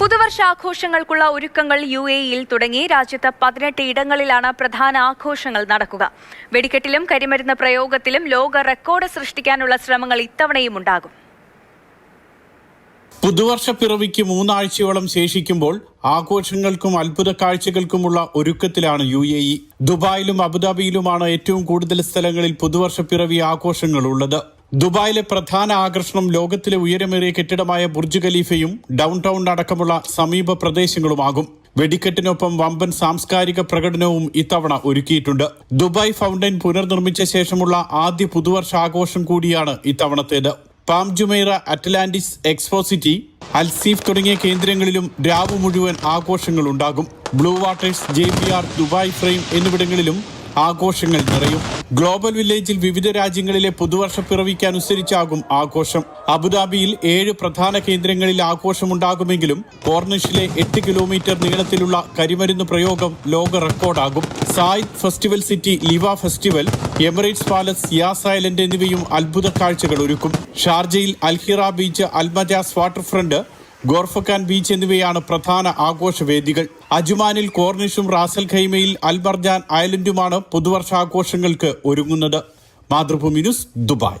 പുതുവർഷാഘോഷങ്ങൾക്കുള്ള ഒരുക്കങ്ങൾ യു എയിൽ തുടങ്ങി. രാജ്യത്ത് പതിനെട്ട് ഇടങ്ങളിലാണ് പ്രധാന ആഘോഷങ്ങൾ നടക്കുക. വെടിക്കെട്ടിലും കരിമരുന്ന് പ്രയോഗത്തിലും ലോക റെക്കോർഡ് സൃഷ്ടിക്കാനുള്ള ശ്രമങ്ങൾ ഇത്തവണയും ഉണ്ടാകും. പുതുവർഷ പിറവിക്ക് മൂന്നാഴ്ചയോളം ശേഷിക്കുമ്പോൾ ആഘോഷങ്ങൾക്കും അത്ഭുത കാഴ്ചകൾക്കുമുള്ള ഒരുക്കത്തിലാണ് യു എ ഇ. ദുബായിലും അബുദാബിയിലുമാണ് ഏറ്റവും കൂടുതൽ സ്ഥലങ്ങളിൽ പുതുവർഷ പിറവി ആഘോഷങ്ങൾ ഉള്ളത്. ദുബായിലെ പ്രധാന ആകർഷണം ലോകത്തിലെ ഉയരമേറിയ കെട്ടിടമായ ബുർജ് ഖലീഫയും ഡൗൺ ടൗൺ അടക്കമുള്ള സമീപ പ്രദേശങ്ങളുമാകും. വെടിക്കെട്ടിനൊപ്പം വമ്പൻ സാംസ്കാരിക പ്രകടനവും ഇത്തവണ ഒരുക്കിയിട്ടുണ്ട്. ദുബായ് ഫൗണ്ടൈൻ പുനർനിർമ്മിച്ച ശേഷമുള്ള ആദ്യ പുതുവർഷ ആഘോഷം കൂടിയാണ് ഇത്തവണത്തേത്. Palm Jumeirah Atlantis Expo City Al Seef തുടങ്ങിയ കേന്ദ്രങ്ങളിലും രാവ് മുഴുവൻ ആഘോഷങ്ങളുണ്ടാകും. Blue waters J B R Dubai frame എന്നിവിടങ്ങളിലും ആഘോഷങ്ങൾ നിറയും. ഗ്ലോബൽ വില്ലേജിൽ വിവിധ രാജ്യങ്ങളിലെ പുതുവർഷ പിറവിക്ക് അനുസരിച്ചാകും ആഘോഷം. അബുദാബിയിൽ ഏഴ് പ്രധാന കേന്ദ്രങ്ങളിൽ ആഘോഷമുണ്ടാകുമെങ്കിലും കോർണിഷിലെ എട്ട് കിലോമീറ്റർ നീളത്തിലുള്ള കരിമരുന്ന് പ്രയോഗം ലോക റെക്കോർഡാകും. Zayed festival city Liwa festival Emirates palace Yas island എന്നിവയും അത്ഭുത കാഴ്ചകൾ ഒരുക്കും. ഷാർജയിൽ Al Hira beach Al Majaz waterfront Khorfakkan beach എന്നിവയാണ് പ്രധാന ആഘോഷവേദികൾ. അജുമാനിൽ കോർണിഷും റാസൽ ഖൈമയിൽ അൽബർജാൻ ഐലൻഡുമാണ് പുതുവർഷാഘോഷങ്ങൾക്ക് ഒരുങ്ങുന്നത്. Mathrubhumi news Dubai.